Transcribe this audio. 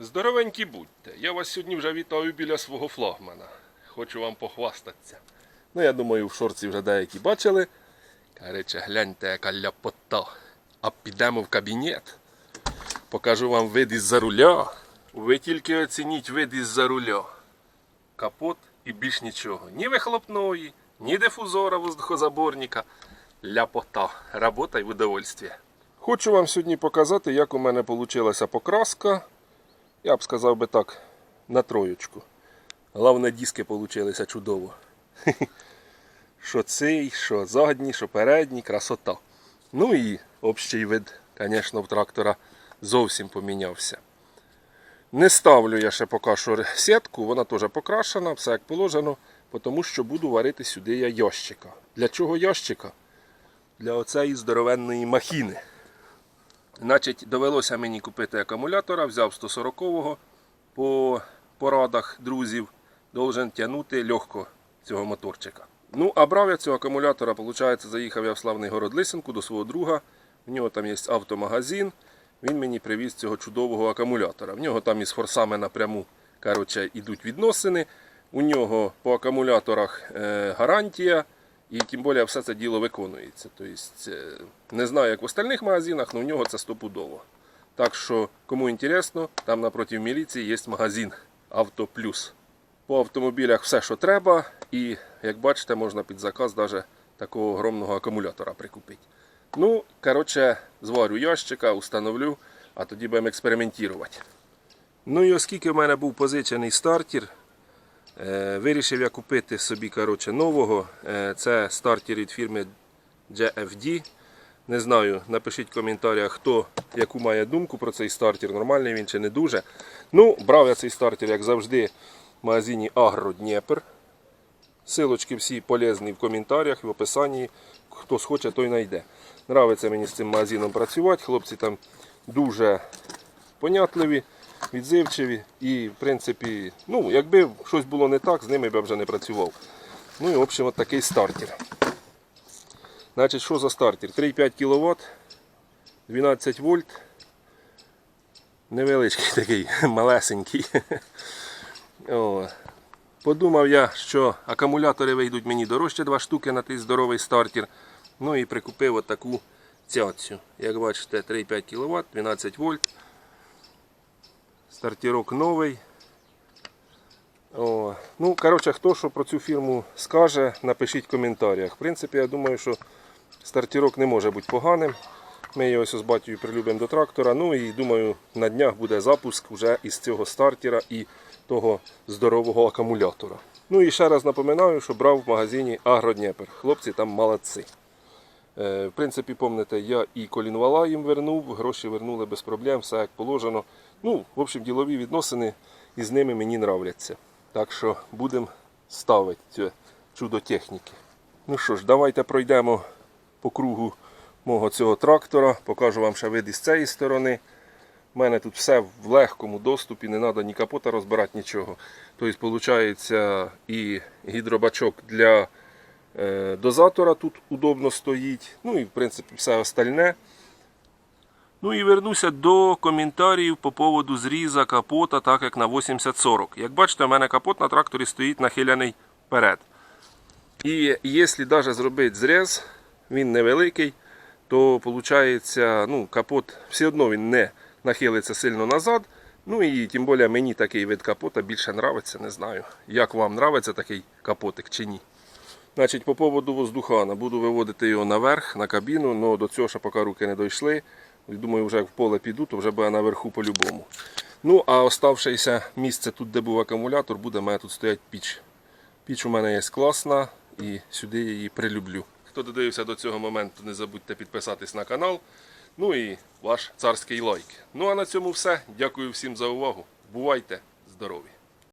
Здоровенькі будьте. Я вас сьогодні вже вітаю біля свого флагмана. Хочу вам похвастатися. Ну, я думаю, в шорці вже деякі бачили. Короче, гляньте, яка ляпота. А підемо в кабінет. Покажу вам вид із-за руля. Ви тільки оцініть вид із-за руля. Капот і більш нічого. Ні вихлопної, ні дифузора воздухозаборника. Ляпота. Работа й удовольствие. Хочу вам сьогодні показати, як у мене вийшла покраска. Я б сказав би так, на троєчку. Головне, диски получилися чудово. Що цей, що задній, що передній, красота. Ну і общий вид, звісно, в трактора зовсім помінявся. Не ставлю я ще поки що сітку, вона теж покрашена, все як положено, тому що буду варити сюди я ящика. Для чого ящика? Для оцеї здоровенної махіни. Значить, довелося мені купити акумулятора, взяв 140-го по порадах друзів, должен тягнути легко цього моторчика. Ну, а брав я цього акумулятора, виходить, заїхав я в славний город Лисенку до свого друга. В нього там є автомагазин. Він мені привіз цього чудового акумулятора. В нього там із форсами напряму коротше, йдуть відносини. У нього по акумуляторах е, гарантія. І тим більше все це діло виконується. Тобто, е, не знаю, як в остальних магазинах, але в нього це стопудово. Так що, кому інтересно, там напроти міліції є магазин Авто Плюс. По автомобілях все, що треба, і як бачите, можна під заказ навіть такого огромного акумулятора прикупити. Ну, коротше, зварю ящика, установлю, а тоді будемо експериментувати. Ну і оскільки в мене був позичений стартер, Вирішив я купити собі коротше, нового. Е, Це стартер від фірми GFD. Не знаю, напишіть в коментарях, хто яку має думку про цей стартер, нормальний він чи не дуже. Ну, брав я цей стартер, як завжди, в магазині Агро Дніпр. Силочки всі полезні в коментарях, в описанні. Хто схоче, той знайде. Нравиться мені з цим магазином працювати. Хлопці там дуже понятливі, відзивчиві. І, в принципі, ну, якби щось було не так, з ними б я вже не працював. Ну і в общем, от такий стартер. Значить, що за стартер? 3,5 кВт, 12 вольт. Невеличкий такий, малесенький. Подумав я, що акумулятори вийдуть мені дорожче два штуки на той здоровий стартер. Ну і прикупив отаку цяцю. Як бачите, 3,5 кВт, 12 вольт. Стартірок новий. О. Ну, коротше, хто що про цю фірму скаже, напишіть в коментарях. В принципі, я думаю, що стартірок не може бути поганим. Ми його ось з батькою прилюбимо до трактора. Ну і думаю, на днях буде запуск вже із цього стартера і того здорового акумулятора. Ну і ще раз напоминаю, що брав в магазині Агродніпер. Хлопці там молодці. Е, В принципі, пам'ятаєте, я і колінвала їм вернув, гроші вернули без проблем, все як положено. Ну, в общем, ділові відносини із ними мені нравляться. Так що будемо ставити це чудо техніки. Ну що ж, давайте пройдемо по кругу мого цього трактора. Покажу вам ще вид із цієї сторони. У мене тут все в легкому доступі, не треба ні капота розбирати, нічого. Тобто, виходить, і гідробачок для е, дозатора тут удобно стоїть. Ну і в принципі все остальне. Ну і вернуся до коментарів по поводу зріза капота, так як на 8040. Як бачите, у мене капот на тракторі стоїть нахилений вперед. І якщо навіть зробити зріз, він невеликий, то виходить, ну, капот все одно він не нахилиться сильно назад. Ну і тим більше мені такий вид капота більше подобається, не знаю. Як вам подобається такий капотик чи ні. Значить, по поводу воздухана, буду виводити його наверх, на кабіну, але до цього ще поки руки не дійшли. Думаю, вже як в поле піду, то вже буде наверху по-любому. Ну, а оставшееся місце тут, де був акумулятор, буде мене тут стоять піч. Піч у мене є класна і сюди я її прилюблю. Хто додивився до цього моменту, не забудьте підписатись на канал. Ну і ваш царський лайк. Ну а на цьому все. Дякую всім за увагу. Бувайте здорові!